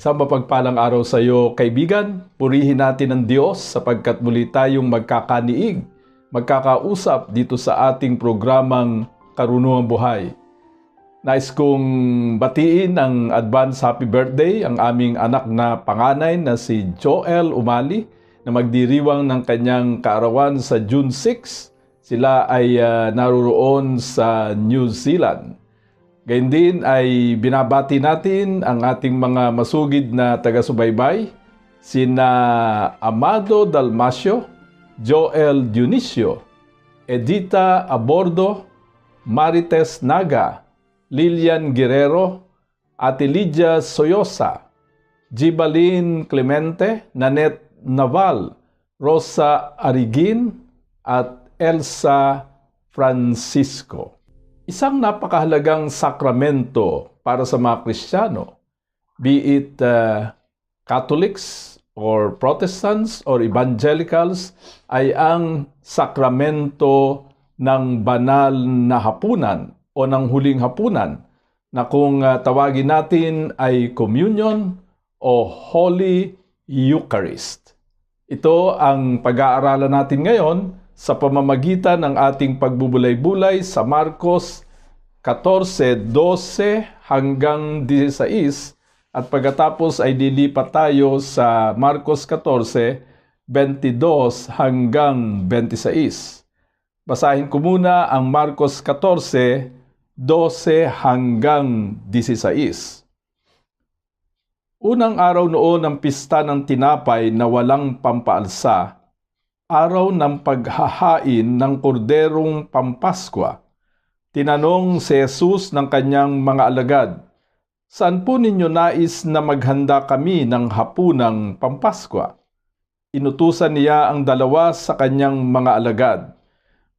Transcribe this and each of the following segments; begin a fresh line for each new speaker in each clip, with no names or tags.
Sa mapagpalang araw sa iyo, kaibigan, purihin natin ang Diyos sapagkat muli tayong magkakaniig, magkakausap dito sa ating programang Karunungang Buhay. Nais kong batiin ang advance happy birthday ang aming anak na panganay na si Joel Umali na magdiriwang ng kanyang kaarawan sa June 6. Sila ay uh, naroon sa New Zealand. Gayun din ay binabati natin ang ating mga masugid na taga-subaybay, sina Amado Dalmasio, Joel Dionisio, Edita Abordo, Marites Naga, Lilian Guerrero, Ate Lydia Soyosa, Jibalin Clemente, Nanette Naval, Rosa Arigin, at Elsa Francisco. Isang napakahalagang sakramento para sa mga Kristiyano, be it uh, Catholics or Protestants or Evangelicals, ay ang sakramento ng banal na hapunan o ng huling hapunan na kung uh, tawagin natin ay communion o Holy Eucharist. Ito ang pag-aaralan natin ngayon sa pamamagitan ng ating pagbubulay-bulay sa Marcos 14:12 hanggang 16 at pagkatapos ay lilipat tayo sa Marcos 14:22 hanggang 26. Basahin ko muna ang Marcos 14, 12 hanggang 16. Unang araw noon ng pista ng tinapay na walang pampaalsa, araw ng paghahain ng korderong pampaskwa. Tinanong si Jesus ng kanyang mga alagad, Saan po ninyo nais na maghanda kami ng hapunang pampaskwa? Inutusan niya ang dalawa sa kanyang mga alagad.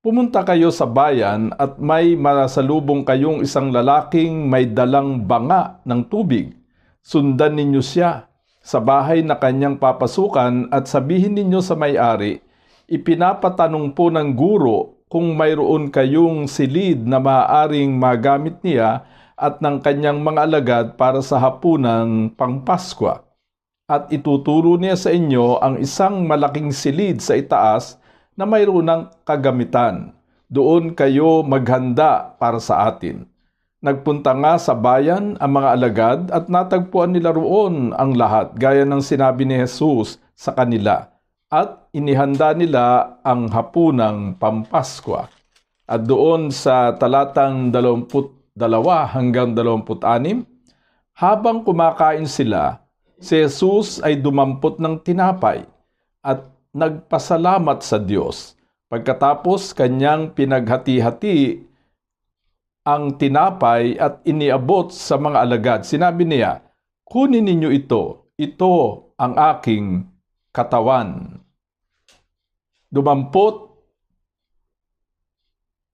Pumunta kayo sa bayan at may marasalubong kayong isang lalaking may dalang banga ng tubig. Sundan ninyo siya sa bahay na kanyang papasukan at sabihin ninyo sa may-ari, ipinapatanong po ng guro kung mayroon kayong silid na maaaring magamit niya at ng kanyang mga alagad para sa hapunang pangpaskwa. At ituturo niya sa inyo ang isang malaking silid sa itaas na mayroon ng kagamitan. Doon kayo maghanda para sa atin. Nagpunta nga sa bayan ang mga alagad at natagpuan nila roon ang lahat gaya ng sinabi ni Jesus sa kanila at inihanda nila ang hapunang pampaskwa. At doon sa talatang 22 hanggang 26, habang kumakain sila, si Jesus ay dumampot ng tinapay at nagpasalamat sa Diyos. Pagkatapos kanyang pinaghati-hati ang tinapay at iniabot sa mga alagad. Sinabi niya, Kunin ninyo ito, ito ang aking katawan. Dumampot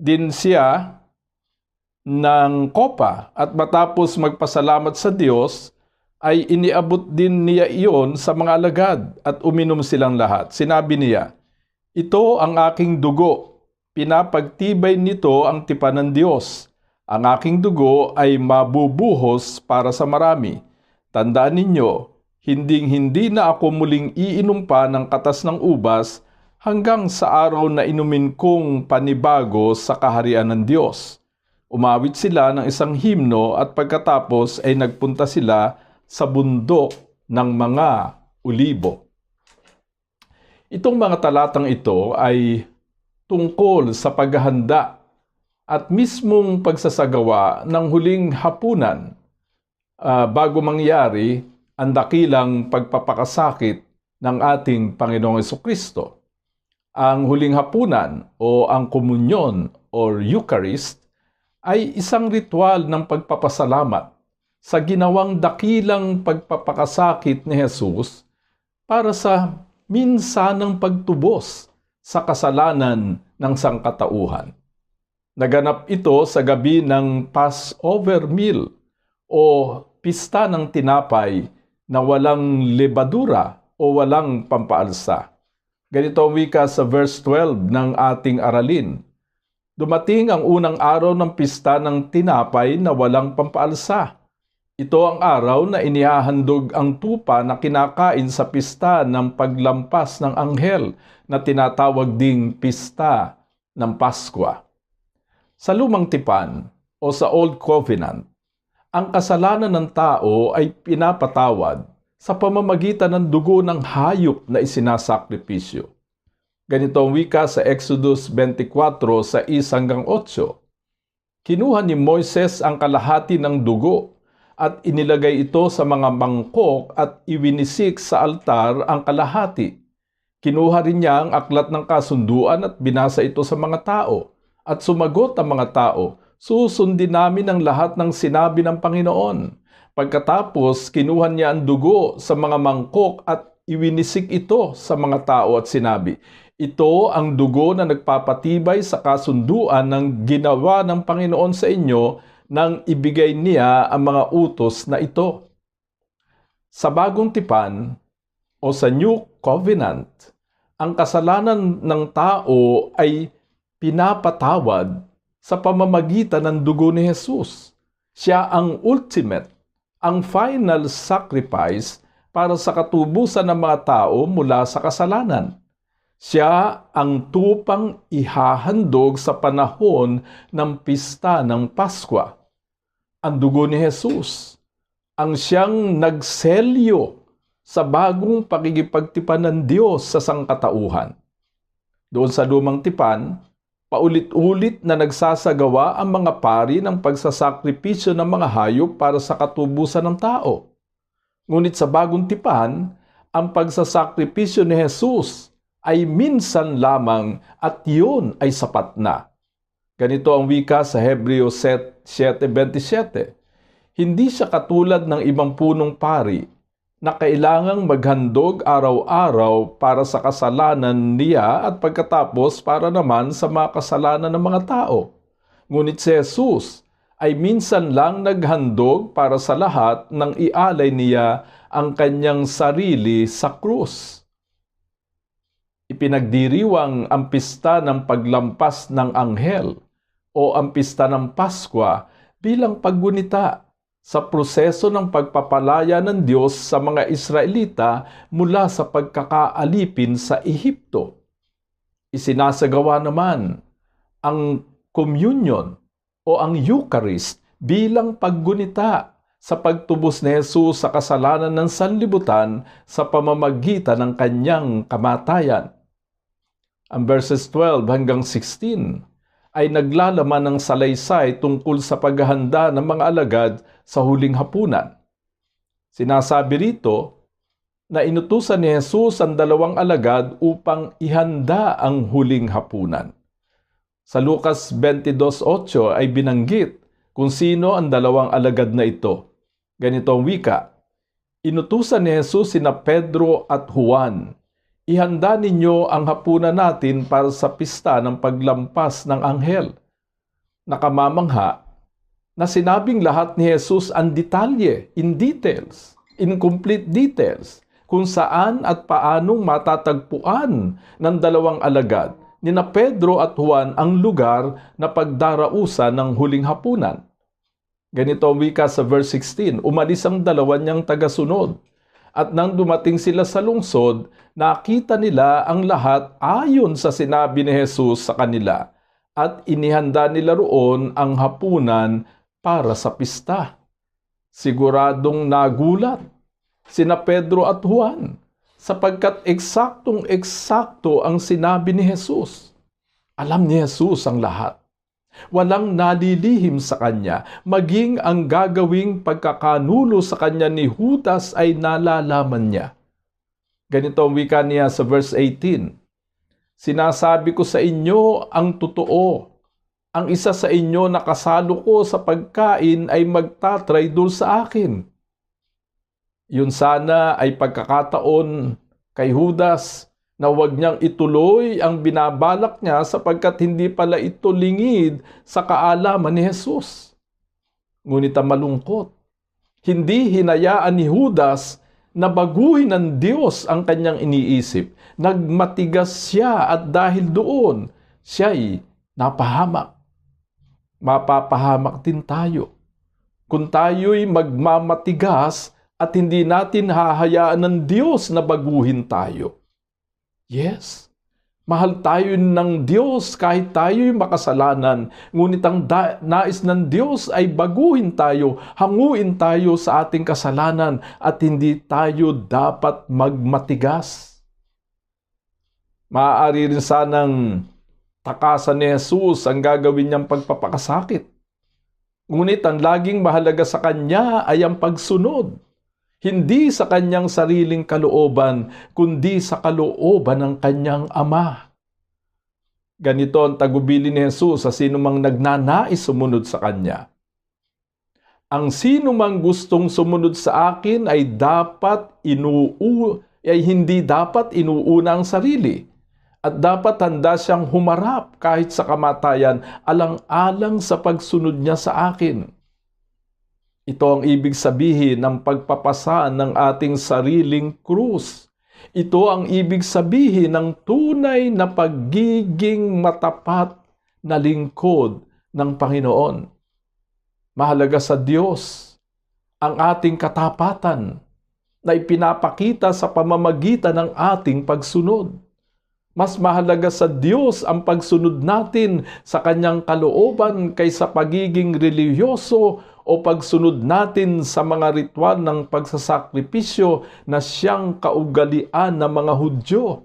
din siya ng kopa at matapos magpasalamat sa Diyos, ay iniabot din niya iyon sa mga alagad at uminom silang lahat. Sinabi niya, Ito ang aking dugo, pinapagtibay nito ang tipan ng Diyos. Ang aking dugo ay mabubuhos para sa marami. Tandaan ninyo, hinding-hindi na ako muling iinom pa ng katas ng ubas hanggang sa araw na inumin kong panibago sa kaharian ng Diyos. Umawit sila ng isang himno at pagkatapos ay nagpunta sila sa bundok ng mga ulibo. Itong mga talatang ito ay tungkol sa paghahanda at mismong pagsasagawa ng huling hapunan uh, bago mangyari ang dakilang pagpapakasakit ng ating Panginoong Kristo. Ang huling hapunan o ang komunyon or Eucharist ay isang ritual ng pagpapasalamat sa ginawang dakilang pagpapakasakit ni Jesus para sa minsanang pagtubos sa kasalanan ng sangkatauhan. Naganap ito sa gabi ng Passover meal o pista ng tinapay na walang lebadura o walang pampaalsa. Ganito ang wika sa verse 12 ng ating aralin. Dumating ang unang araw ng pista ng tinapay na walang pampaalsa. Ito ang araw na inihahandog ang tupa na kinakain sa pista ng paglampas ng anghel na tinatawag ding pista ng Paskwa. Sa lumang tipan o sa Old Covenant, ang kasalanan ng tao ay pinapatawad sa pamamagitan ng dugo ng hayop na isinasakripisyo. Ganito ang wika sa Exodus 24 sa 1 hanggang 8. Kinuha ni Moises ang kalahati ng dugo at inilagay ito sa mga mangkok at iwinisik sa altar ang kalahati. Kinuha rin niya ang aklat ng kasunduan at binasa ito sa mga tao at sumagot ang mga tao, susundin namin ang lahat ng sinabi ng Panginoon. Pagkatapos, kinuha niya ang dugo sa mga mangkok at iwinisik ito sa mga tao at sinabi, Ito ang dugo na nagpapatibay sa kasunduan ng ginawa ng Panginoon sa inyo nang ibigay niya ang mga utos na ito. Sa bagong tipan o sa New Covenant, ang kasalanan ng tao ay pinapatawad sa pamamagitan ng dugo ni Jesus. Siya ang ultimate, ang final sacrifice para sa katubusan ng mga tao mula sa kasalanan. Siya ang tupang ihahandog sa panahon ng pista ng Paskwa. Ang dugo ni Jesus, ang siyang nagselyo sa bagong pakikipagtipan ng Diyos sa sangkatauhan. Doon sa lumang tipan, Paulit-ulit na nagsasagawa ang mga pari ng pagsasakripisyo ng mga hayop para sa katubusan ng tao. Ngunit sa bagong tipan, ang pagsasakripisyo ni Jesus ay minsan lamang at yun ay sapat na. Ganito ang wika sa Hebreo 7.27. Hindi siya katulad ng ibang punong pari na kailangang maghandog araw-araw para sa kasalanan niya at pagkatapos para naman sa mga kasalanan ng mga tao. Ngunit si Jesus ay minsan lang naghandog para sa lahat nang ialay niya ang kanyang sarili sa krus. Ipinagdiriwang ang pista ng paglampas ng anghel o ang pista ng Paskwa bilang paggunita sa proseso ng pagpapalaya ng Diyos sa mga Israelita mula sa pagkakaalipin sa Ehipto. Isinasagawa naman ang communion o ang Eucharist bilang paggunita sa pagtubos ni Jesus sa kasalanan ng sanlibutan sa pamamagitan ng kanyang kamatayan. Ang verses 12 hanggang 16 ay naglalaman ng salaysay tungkol sa paghahanda ng mga alagad sa huling hapunan. Sinasabi rito na inutusan ni Jesus ang dalawang alagad upang ihanda ang huling hapunan. Sa Lucas 22.8 ay binanggit kung sino ang dalawang alagad na ito. Ganito ang wika, Inutusan ni Jesus sina Pedro at Juan ihanda ninyo ang hapunan natin para sa pista ng paglampas ng anghel. Nakamamangha na sinabing lahat ni Jesus ang detalye, in details, in complete details, kung saan at paanong matatagpuan ng dalawang alagad ni na Pedro at Juan ang lugar na pagdarausan ng huling hapunan. Ganito ang wika sa verse 16, umalis ang dalawa niyang tagasunod at nang dumating sila sa lungsod, nakita nila ang lahat ayon sa sinabi ni Jesus sa kanila at inihanda nila roon ang hapunan para sa pista. Siguradong nagulat sina Pedro at Juan sapagkat eksaktong eksakto ang sinabi ni Jesus. Alam ni Jesus ang lahat. Walang nalilihim sa kanya, maging ang gagawing pagkakanulo sa kanya ni Judas ay nalalaman niya. Ganito ang wika niya sa verse 18. Sinasabi ko sa inyo ang totoo. Ang isa sa inyo na kasalo ko sa pagkain ay magtatraydol sa akin. Yun sana ay pagkakataon kay Judas na huwag niyang ituloy ang binabalak niya sapagkat hindi pala ito lingid sa kaalaman ni Jesus. Ngunit ang malungkot, hindi hinayaan ni Judas na baguhin ng Diyos ang kanyang iniisip. Nagmatigas siya at dahil doon, siya'y napahamak. Mapapahamak din tayo. Kung tayo'y magmamatigas at hindi natin hahayaan ng Diyos na baguhin tayo. Yes, mahal tayo ng Diyos kahit tayo'y makasalanan, ngunit ang nais ng Diyos ay baguhin tayo, hanguin tayo sa ating kasalanan at hindi tayo dapat magmatigas. Maaari rin sanang takasan ni Jesus ang gagawin niyang pagpapakasakit. Ngunit ang laging mahalaga sa kanya ay ang pagsunod. Hindi sa kanyang sariling kalooban, kundi sa kalooban ng kanyang ama. Ganito ang tagubili ni Jesus sa sinumang nagnanais sumunod sa kanya. Ang sino mang gustong sumunod sa akin ay dapat inuu ay hindi dapat inuuna ang sarili at dapat handa siyang humarap kahit sa kamatayan alang-alang sa pagsunod niya sa akin. Ito ang ibig sabihin ng pagpapasa ng ating sariling krus. Ito ang ibig sabihin ng tunay na pagiging matapat na lingkod ng Panginoon. Mahalaga sa Diyos ang ating katapatan na ipinapakita sa pamamagitan ng ating pagsunod. Mas mahalaga sa Diyos ang pagsunod natin sa Kanyang kalooban kaysa pagiging reliyoso o pagsunod natin sa mga ritual ng pagsasakripisyo na siyang kaugalian ng mga Hudyo.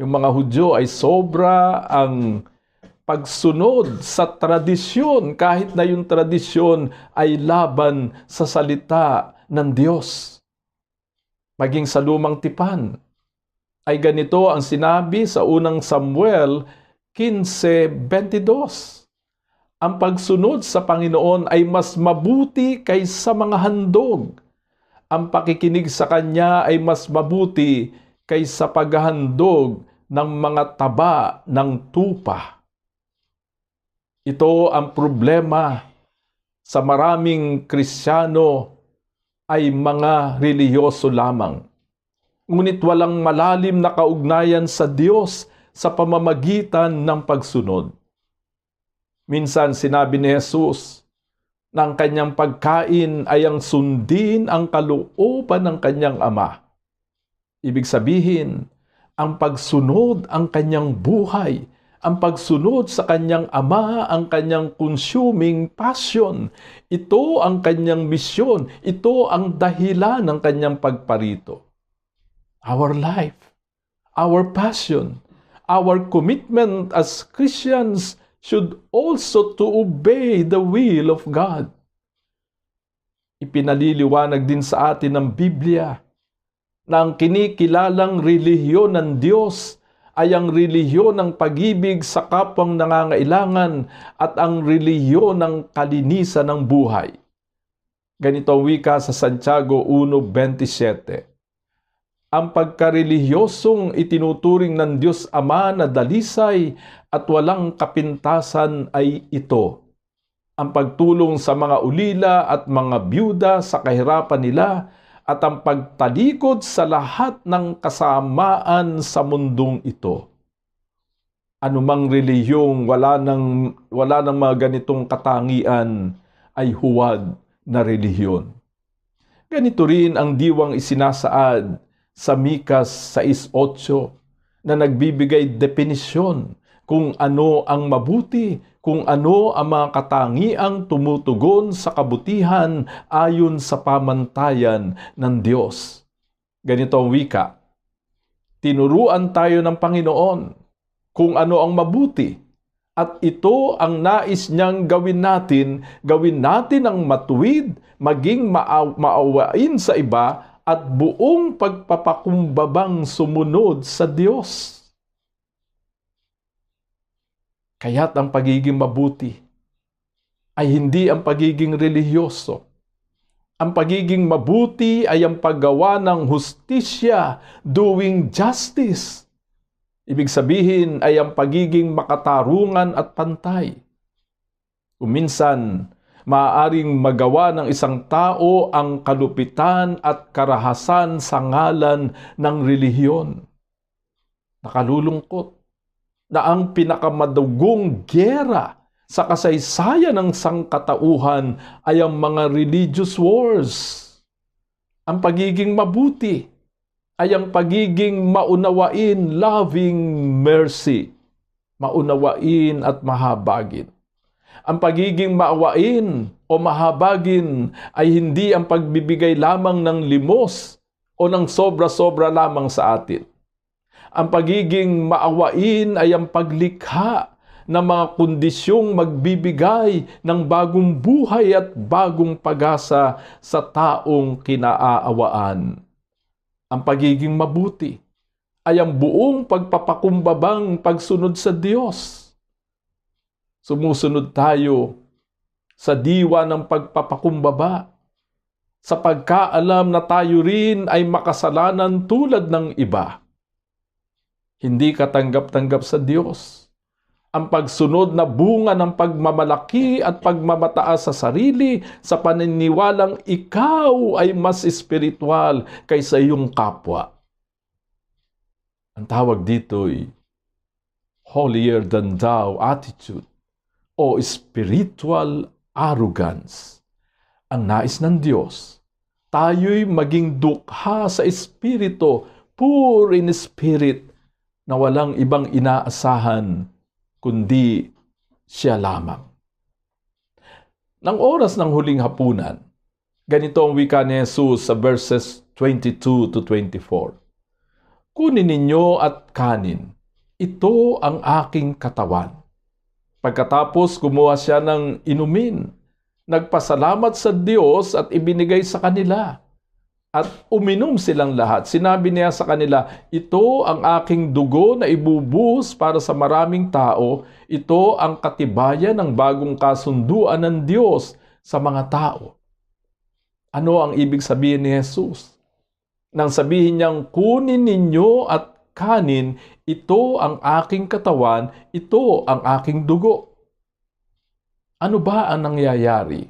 Yung mga Hudyo ay sobra ang pagsunod sa tradisyon kahit na yung tradisyon ay laban sa salita ng Diyos. Maging sa lumang tipan ay ganito ang sinabi sa unang Samuel 15.22. Ang pagsunod sa Panginoon ay mas mabuti kaysa mga handog. Ang pakikinig sa Kanya ay mas mabuti kaysa paghahandog ng mga taba ng tupa. Ito ang problema sa maraming Kristiyano ay mga reliyoso lamang. Ngunit walang malalim na kaugnayan sa Diyos sa pamamagitan ng pagsunod. Minsan sinabi ni Jesus ang kanyang pagkain ay ang sundin ang kalooban ng kanyang ama. Ibig sabihin, ang pagsunod ang kanyang buhay, ang pagsunod sa kanyang ama, ang kanyang consuming passion. Ito ang kanyang misyon, ito ang dahilan ng kanyang pagparito. Our life, our passion, our commitment as Christians should also to obey the will of God. Ipinaliliwanag din sa atin ng Biblia na ang kinikilalang relihiyon ng Diyos ay ang relihiyon ng pag-ibig sa kapwang nangangailangan at ang relihiyon ng kalinisan ng buhay. Ganito ang wika sa Santiago 1.27. Ang pagkarelihiyosong itinuturing ng Diyos Ama na dalisay at walang kapintasan ay ito. Ang pagtulong sa mga ulila at mga byuda sa kahirapan nila at ang pagtalikod sa lahat ng kasamaan sa mundong ito. Anumang reliyong wala ng, wala ng mga ganitong katangian ay huwad na relihiyon. Ganito rin ang diwang isinasaad sa Mikas 6.8 na nagbibigay definisyon kung ano ang mabuti, kung ano ang mga katangiang tumutugon sa kabutihan ayon sa pamantayan ng Diyos. Ganito ang wika, Tinuruan tayo ng Panginoon kung ano ang mabuti, at ito ang nais niyang gawin natin, gawin natin ang matuwid, maging maaw- maawain sa iba, at buong pagpapakumbabang sumunod sa Diyos. Kaya't ang pagiging mabuti ay hindi ang pagiging relihiyoso. Ang pagiging mabuti ay ang paggawa ng hustisya, doing justice. Ibig sabihin ay ang pagiging makatarungan at pantay. Kuminsan, maaaring magawa ng isang tao ang kalupitan at karahasan sa ngalan ng relihiyon. Nakalulungkot na ang pinakamadugong gera sa kasaysayan ng sangkatauhan ay ang mga religious wars. Ang pagiging mabuti ay ang pagiging maunawain, loving mercy, maunawain at mahabagin. Ang pagiging maawain o mahabagin ay hindi ang pagbibigay lamang ng limos o ng sobra-sobra lamang sa atin. Ang pagiging maawain ay ang paglikha ng mga kondisyong magbibigay ng bagong buhay at bagong pag-asa sa taong kinaaawaan. Ang pagiging mabuti ay ang buong pagpapakumbabang pagsunod sa Diyos. Sumusunod tayo sa diwa ng pagpapakumbaba sa pagkaalam na tayo rin ay makasalanan tulad ng iba. Hindi katanggap-tanggap sa Diyos ang pagsunod na bunga ng pagmamalaki at pagmamataas sa sarili sa paniniwalang ikaw ay mas espiritual kaysa iyong kapwa. Ang tawag dito ay holier than thou attitude o spiritual arrogance. Ang nais ng Diyos, tayo'y maging dukha sa espiritu, poor in spirit, na walang ibang inaasahan kundi siya lamang. Nang oras ng huling hapunan, ganito ang wika ni Jesus sa verses 22 to 24. Kunin ninyo at kanin, ito ang aking katawan. Pagkatapos kumuha siya ng inumin, nagpasalamat sa Diyos at ibinigay sa kanila. At uminom silang lahat. Sinabi niya sa kanila, Ito ang aking dugo na ibubuhos para sa maraming tao. Ito ang katibayan ng bagong kasunduan ng Diyos sa mga tao. Ano ang ibig sabihin ni Jesus? Nang sabihin niyang, kunin ninyo at kanin, ito ang aking katawan, ito ang aking dugo. Ano ba ang nangyayari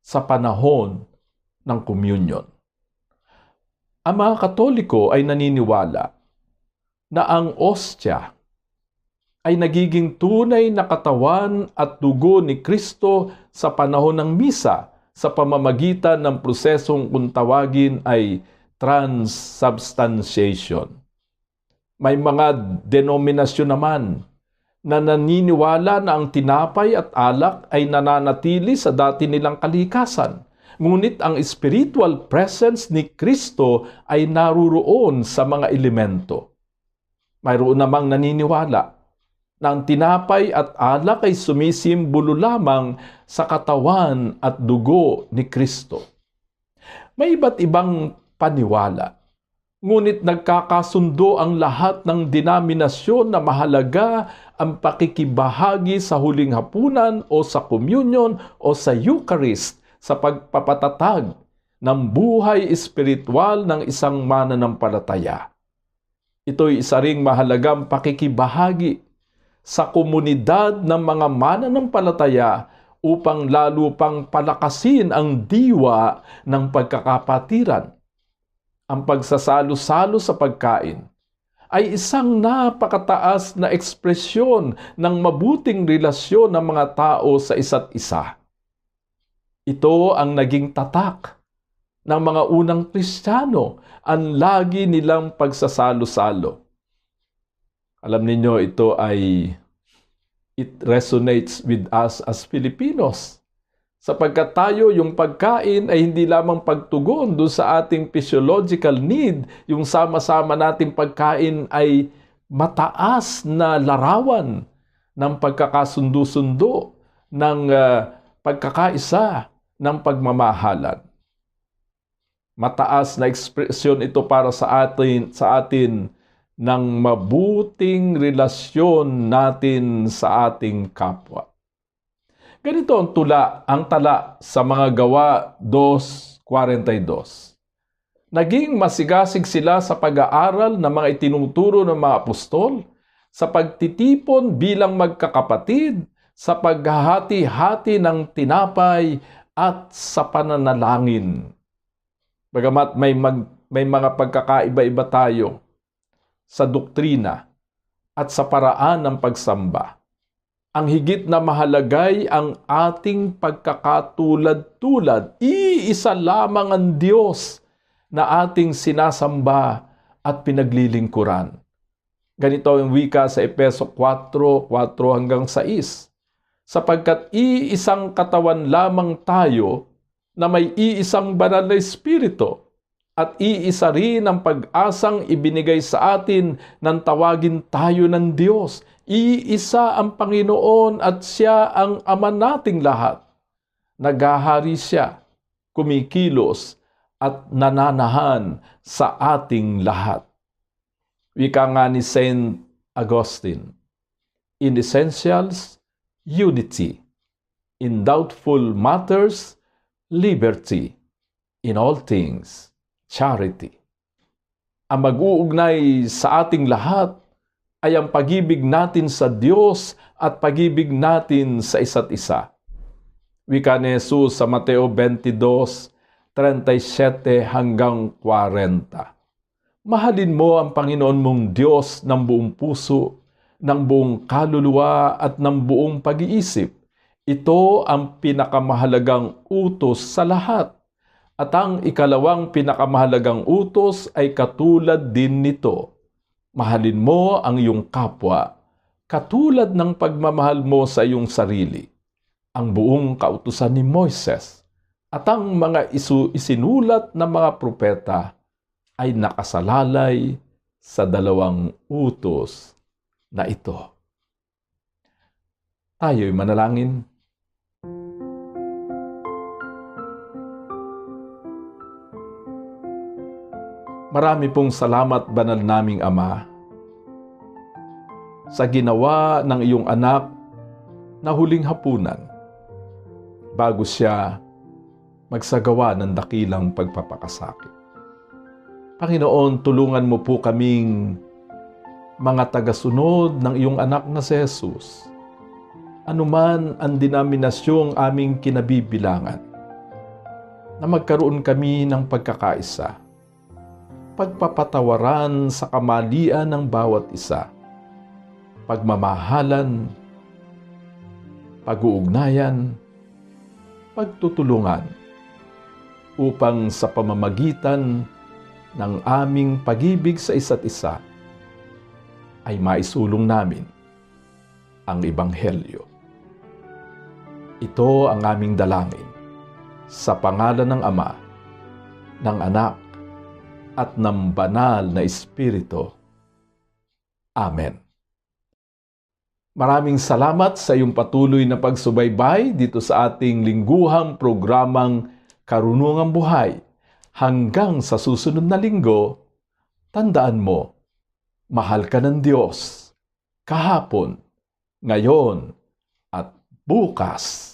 sa panahon ng communion? Ang mga Katoliko ay naniniwala na ang ostya ay nagiging tunay na katawan at dugo ni Kristo sa panahon ng misa sa pamamagitan ng prosesong kung tawagin ay transubstantiation. May mga denominasyon naman na naniniwala na ang tinapay at alak ay nananatili sa dati nilang kalikasan. Ngunit ang spiritual presence ni Kristo ay naruroon sa mga elemento. Mayroon namang naniniwala na ang tinapay at alak ay sumisimbolo lamang sa katawan at dugo ni Kristo. May iba't ibang paniwala. Ngunit nagkakasundo ang lahat ng denominasyon na mahalaga ang pakikibahagi sa huling hapunan o sa communion o sa Eucharist sa pagpapatatag ng buhay espiritual ng isang mananampalataya. Ito'y isa ring mahalagang pakikibahagi sa komunidad ng mga mananampalataya upang lalo pang palakasin ang diwa ng pagkakapatiran. Ang pagsasalo-salo sa pagkain ay isang napakataas na ekspresyon ng mabuting relasyon ng mga tao sa isa't isa. Ito ang naging tatak ng mga unang Kristiyano, ang lagi nilang pagsasalo-salo. Alam ninyo, ito ay it resonates with us as Filipinos. Sapagkat tayo, yung pagkain ay hindi lamang pagtugon doon sa ating physiological need, yung sama-sama nating pagkain ay mataas na larawan ng pagkakasundo-sundo, ng uh, pagkakaisa, ng pagmamahalan. Mataas na ekspresyon ito para sa atin, sa atin ng mabuting relasyon natin sa ating kapwa. Ganito ang tula, ang tala sa mga gawa 2, 42. Naging masigasig sila sa pag-aaral ng mga itinuturo ng mga apostol, sa pagtitipon bilang magkakapatid, sa paghahati-hati ng tinapay at sa pananalangin. Bagamat may, mag, may mga pagkakaiba-iba tayo sa doktrina at sa paraan ng pagsamba, ang higit na mahalagay ang ating pagkakatulad-tulad. Iisa lamang ang Diyos na ating sinasamba at pinaglilingkuran. Ganito ang wika sa Epeso 4, 4 hanggang 6. Sapagkat iisang katawan lamang tayo na may iisang banal na Espiritu at iisa rin ang pag-asang ibinigay sa atin ng tawagin tayo ng Diyos. Iisa ang Panginoon at Siya ang Ama nating lahat. Nagahari Siya, kumikilos at nananahan sa ating lahat. Wika nga ni Saint Augustine, In essentials, unity. In doubtful matters, liberty. In all things, charity. Ang mag-uugnay sa ating lahat ay ang pagibig natin sa Diyos at pagibig natin sa isa't isa. Wika ni Jesus sa Mateo 22, 37 hanggang 40. Mahalin mo ang Panginoon mong Diyos ng buong puso, ng buong kaluluwa at ng buong pag-iisip. Ito ang pinakamahalagang utos sa lahat. At ang ikalawang pinakamahalagang utos ay katulad din nito. Mahalin mo ang iyong kapwa, katulad ng pagmamahal mo sa iyong sarili. Ang buong kautusan ni Moises at ang mga isu isinulat ng mga propeta ay nakasalalay sa dalawang utos na ito. Tayo'y manalangin. Marami pong salamat, banal naming Ama, sa ginawa ng iyong anak na huling hapunan bago siya magsagawa ng dakilang pagpapakasakit. Panginoon, tulungan mo po kaming mga tagasunod ng iyong anak na si Jesus. Anuman ang denominasyong aming kinabibilangan, na magkaroon kami ng pagkakaisa, pagpapatawaran sa kamalian ng bawat isa, pagmamahalan, pag-uugnayan, pagtutulungan, upang sa pamamagitan ng aming pagibig sa isa't isa ay maisulong namin ang Ebanghelyo. Ito ang aming dalangin sa pangalan ng Ama, ng Anak, at ng Banal na Espiritu. Amen. Maraming salamat sa iyong patuloy na pagsubaybay dito sa ating lingguhang programang Karunungang Buhay. Hanggang sa susunod na linggo, tandaan mo, mahal ka ng Diyos kahapon, ngayon, at bukas.